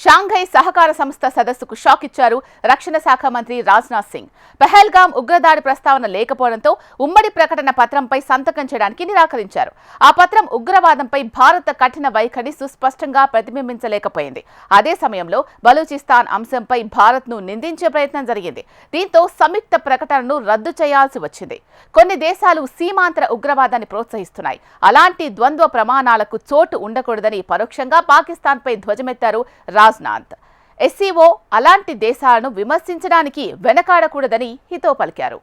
Shanghai సహకార సంస్థ సదస్సుకు షాక్ ఇచ్చారు రక్షణ శాఖ మంత్రి రాజ్నాథ్ సింగ్. పెహల్గాం ఉగ్రదాడి ప్రస్తావన లేకపోవడంతో ఉమ్మడి ప్రకటన పత్రంపై సంతకం చేయడానికి నిరాకరించారు. ఆ పత్రం ఉగ్రవాదంపై భారత కఠిన వైఖరి సుస్పష్టంగా ప్రతిబింబించలేకపోయింది. అదే సమయంలో బలూచిస్తాన్ అంశంపై భారత్ను నిందించే ప్రయత్నం జరిగింది. దీంతో సంయుక్త ప్రకటనను రద్దు చేయాల్సి వచ్చింది. కొన్ని దేశాలు సీమాంతర ఉగ్రవాదాన్ని ప్రోత్సహిస్తున్నాయి. అలాంటి ద్వంద్వ ప్రమాణాలకు చోటు ఉండకూడదని పరోక్షంగా పాకిస్తాన్పై ధ్వజమెత్తారు రాజ్నాథ్. ఎస్సీఓ అలాంటి దేశాలను విమర్శించడానికి వెనకాడకూడదని హితో పలికారు.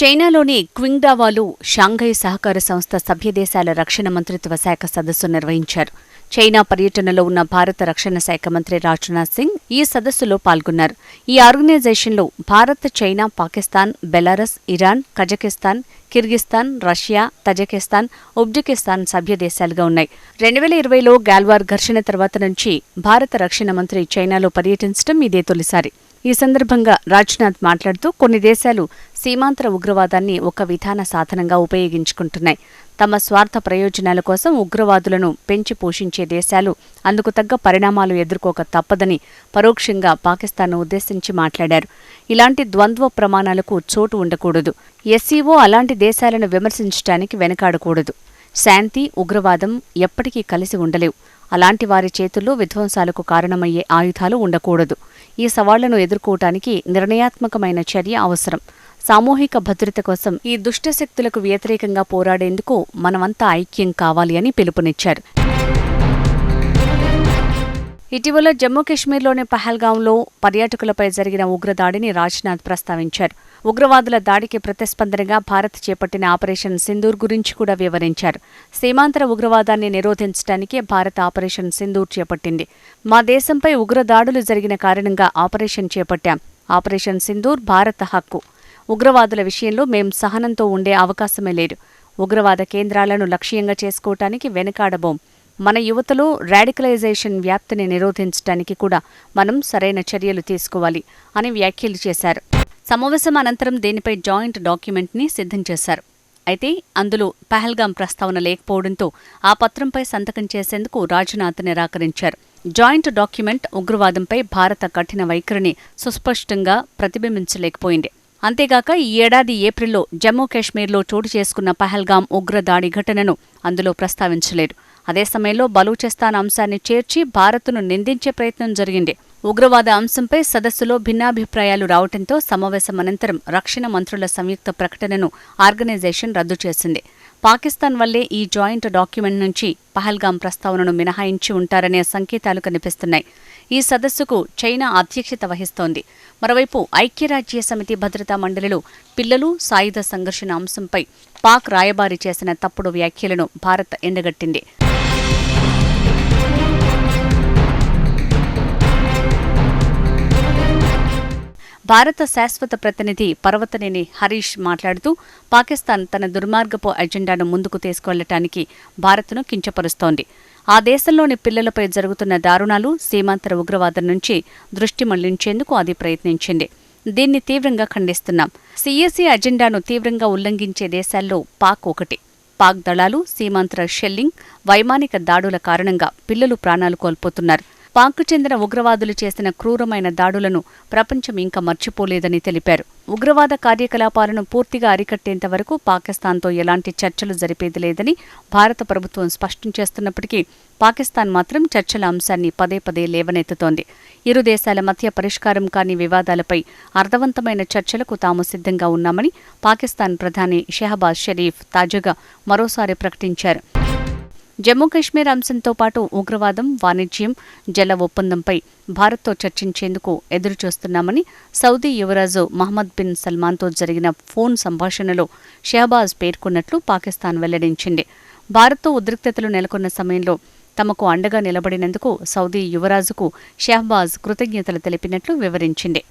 చైనాలోని క్వింగ్డావాలో షాంఘై సహకార సంస్థ సభ్యదేశాల రక్షణ మంత్రిత్వ శాఖ సదస్సు నిర్వహించారు. చైనా పర్యటనలో ఉన్న భారత రక్షణ శాఖ మంత్రి రాజ్నాథ్ సింగ్ ఈ సదస్సులో పాల్గొన్నారు. ఈ ఆర్గనైజేషన్లో Bharat China Pakistan Belarus Iran Kazakhstan Kyrgyzstan Russia Tajikistan Uzbekistan సభ్య దేశాలుగా ఉన్నాయి. రెండు వేల ఇరవైలో గాల్వార్ ఘర్షణ తర్వాత నుంచి భారత రక్షణ మంత్రి చైనాలో పర్యటించడం ఇదే తొలిసారి. ఈ సందర్భంగా రాజ్నాథ్ మాట్లాడుతూ కొన్ని దేశాలు సీమాంతర ఉగ్రవాదాన్ని ఒక విధాన సాధనంగా ఉపయోగించుకుంటున్నాయి. తమ స్వార్థ ప్రయోజనాల కోసం ఉగ్రవాదులను పెంచి పోషించే దేశాలు అందుకు తగ్గ పరిణామాలు ఎదుర్కోక తప్పదని పరోక్షంగా పాకిస్తాన్ను ఉద్దేశించి మాట్లాడారు. ఇలాంటి ద్వంద్వ ప్రమాణాలకు చోటు ఉండకూడదు. ఎస్సీఓ అలాంటి దేశాలను విమర్శించడానికి వెనకాడకూడదు. శాంతి ఉగ్రవాదం ఎప్పటికీ కలిసి ఉండలేవు. అలాంటి వారి చేతుల్లో విధ్వంసాలకు కారణమయ్యే ఆయుధాలు ఉండకూడదు. ఈ సవాళ్ళను ఎదుర్కోవటానికి నిర్ణయాత్మకమైన చర్య అవసరం. సామూహిక భద్రత కోసం ఈ దుష్టశక్తులకు వ్యతిరేకంగా పోరాడేందుకు మనమంతా ఐక్యం కావాలి అని పిలుపునిచ్చారు. ఇటీవల జమ్మూ కాశ్మీర్లోని పహల్గాంలో పర్యాటకులపై జరిగిన ఉగ్రదాడిని రాజ్నాథ్ ప్రస్తావించారు. ఉగ్రవాదుల దాడికి ప్రతిస్పందనగా భారత్ చేపట్టిన ఆపరేషన్ సింధూర్ గురించి కూడా వివరించారు. సీమాంతర ఉగ్రవాదాన్ని నిరోధించడానికి భారత్ ఆపరేషన్ సింధూర్ చేపట్టింది. మా దేశంపై ఉగ్రదాడులు జరిగిన కారణంగా ఆపరేషన్ చేపట్టాం. ఆపరేషన్ సింధూర్ భారత హక్కు. ఉగ్రవాదుల విషయంలో మేం సహనంతో ఉండే అవకాశమే లేదు. ఉగ్రవాద కేంద్రాలను లక్ష్యంగా చేసుకోవటానికి వెనుకాడబోం. మన యువతలో రాడికలైజేషన్ వ్యాప్తిని నిరోధించడానికి కూడా మనం సరైన చర్యలు తీసుకోవాలి అని వ్యాఖ్యలు చేశారు. సమావేశం అనంతరం దీనిపై జాయింట్ డాక్యుమెంట్ని సిద్ధం చేశారు. అయితే అందులో పహల్గాం ప్రస్తావన లేకపోవడంతో ఆ పత్రంపై సంతకం చేసేందుకు రాజ్నాథ్ నిరాకరించారు. జాయింట్ డాక్యుమెంట్ ఉగ్రవాదంపై భారత కఠిన వైఖరిని సుస్పష్టంగా ప్రతిబింబించలేకపోయింది. అంతేగాక ఈ ఏడాది ఏప్రిల్లో జమ్మూ కాశ్మీర్లో చోటు చేసుకున్న పహల్గాం ఉగ్రదాడి ఘటనను అందులో ప్రస్తావించలేదు. అదే సమయంలో బలూచిస్తాన్ అంశాన్ని చేర్చి భారత్ను నిందించే ప్రయత్నం జరిగింది. ఉగ్రవాద అంశంపై సదస్సులో భిన్నాభిప్రాయాలు రావడంతో సమావేశం అనంతరం రక్షణ మంత్రుల సంయుక్త ప్రకటనను ఆర్గనైజేషన్ రద్దు చేసింది. పాకిస్తాన్ వల్లే ఈ జాయింట్ డాక్యుమెంట్ నుంచి పహల్గాం ప్రస్తావనను మినహాయించి ఉంటారనే సంకేతాలు కనిపిస్తున్నాయి. ఈ సదస్సుకు చైనా అధ్యక్షత వహిస్తోంది. మరోవైపు ఐక్యరాజ్య సమితి భద్రతా మండలిలో పిల్లలు సాయుధ సంఘర్షణ అంశంపై పాక్ రాయబారి చేసిన తప్పుడు వ్యాఖ్యలను భారత్ ఎండగట్టింది. భారత శాశ్వత ప్రతినిధి పర్వతనేని హరీష్ మాట్లాడుతూ పాకిస్తాన్ తన దుర్మార్గపు అజెండాను ముందుకు తీసుకెళ్ళటానికి భారత్ను కించపరుస్తోంది. ఆ దేశంలోని పిల్లలపై జరుగుతున్న దారుణాలు సీమాంతర ఉగ్రవాదం నుంచి దృష్టి మళ్ళించేందుకు అది ప్రయత్నించింది. దీన్ని తీవ్రంగా ఖండిస్తున్నాం. సీఎస్సీ అజెండాను తీవ్రంగా ఉల్లంఘించే దేశాల్లో పాక్ ఒకటి. పాక్ దళాలు సీమాంతర షెల్లింగ్ వైమానిక దాడుల కారణంగా పిల్లలు ప్రాణాలు కోల్పోతున్నారు. పాక్కు చెందిన ఉగ్రవాదులు చేసిన క్రూరమైన దాడులను ప్రపంచం ఇంకా మర్చిపోలేదని తెలిపారు. ఉగ్రవాద కార్యకలాపాలను పూర్తిగా అరికట్టేంత వరకు పాకిస్తాన్తో ఎలాంటి చర్చలు జరిపేది లేదని భారత ప్రభుత్వం స్పష్టం చేస్తున్నప్పటికీ పాకిస్తాన్ మాత్రం చర్చల అంశాన్ని పదే పదే లేవనెత్తుతోంది. ఇరు దేశాల మధ్య పరిష్కారం కాని వివాదాలపై అర్థవంతమైన చర్చలకు తాము సిద్ధంగా ఉన్నామని పాకిస్తాన్ ప్రధాని షెహబాజ్ షరీఫ్ తాజాగా మరోసారి ప్రకటించారు. జమ్మూ కాశ్మీర్ అంశంతో పాటు ఉగ్రవాదం వాణిజ్యం జల ఒప్పందంపై భారత్తో చర్చించేందుకు ఎదురుచూస్తున్నామని సౌదీ యువరాజు మహమ్మద్ బిన్ సల్మాన్తో జరిగిన ఫోన్ సంభాషణలో షహబాజ్ పేర్కొన్నట్లు పాకిస్తాన్ వెల్లడించింది. భారత్తో ఉద్రిక్తతలు నెలకొన్న సమయంలో తమకు అండగా నిలబడినందుకు సౌదీ యువరాజుకు షహబాజ్ కృతజ్ఞతలు తెలిపినట్లు వివరించింది.